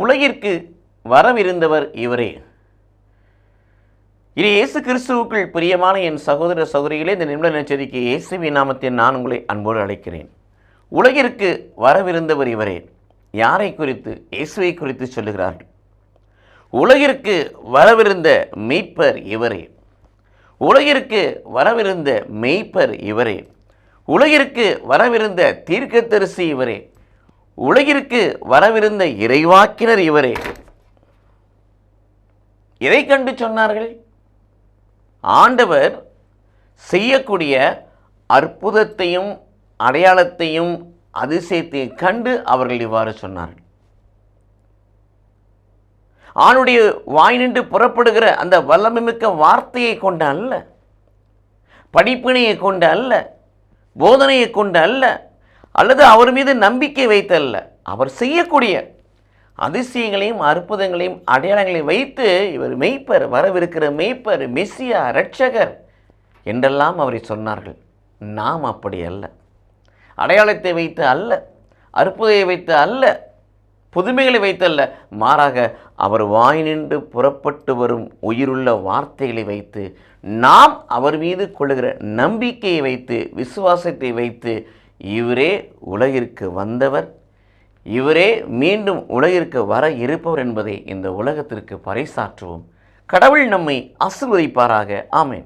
உலகிற்கு வரவிருந்தவர் இவரே. இது இயேசு கிறிஸ்துவுக்குள் பிரியமான என் சகோதர சகோதரிகளே இந்த நிமிட நெச்சரிக்கை இயேசுவி நாமத்தில் நான் உங்களை அன்போடு அழைக்கிறேன். உலகிற்கு வரவிருந்தவர் இவரே. யாரை குறித்து? இயேசுவை குறித்து சொல்லுகிறார்கள். உலகிற்கு வரவிருந்த மெய்ப்பர் இவரே. உலகிற்கு வரவிருந்த மெய்ப்பர் இவரே. உலகிற்கு வரவிருந்த தீர்க்கதரிசி இவரே. உலகிற்கு வரவிருந்த இறைவாக்கினர் இவரே. எதை கண்டு சொன்னார்கள். ஆண்டவர் செய்யக்கூடிய அற்புதத்தையும் அடையாளத்தையும் அதிசயத்தையும் கண்டு அவர்கள் இவ்வாறு சொன்னார்கள். ஆணுடைய வாய் நின்று புறப்படுகிற அந்த வல்லமைமிக்க வார்த்தையை கொண்ட அல்ல. படிப்பினையை கொண்டு அல்ல. போதனையை கொண்டு அல்ல. அல்லது அவர் மீது நம்பிக்கை வைத்தல்ல. அவர் செய்யக்கூடிய அதிசயங்களையும் அற்புதங்களையும் அடையாளங்களையும் வைத்து இவர் மெய்ப்பர் வரவிருக்கிற மெய்ப்பர் மெஸ்ஸியா ரட்சகர் என்றெல்லாம் அவரை சொன்னார்கள். நாம் அப்படி அல்ல. அடையாளத்தை வைத்து அல்ல அற்புதத்தை வைத்து அல்ல புதுமைகளை வைத்தல்ல மாறாக அவர் வாய் நின்று புறப்பட்டு வரும் உயிருள்ள வார்த்தைகளை வைத்து நாம் அவர் மீது கொள்ளுகிற நம்பிக்கையை வைத்து விசுவாசத்தை வைத்து இவரே உலகிற்கு வந்தவர் இவரே மீண்டும் உலகிற்கு வர இருப்பவர் என்பதை இந்த உலகத்திற்கு பறைசாற்றுவோம். கடவுள் நம்மை ஆசிர்வதிப்பாராக ஆமேன்.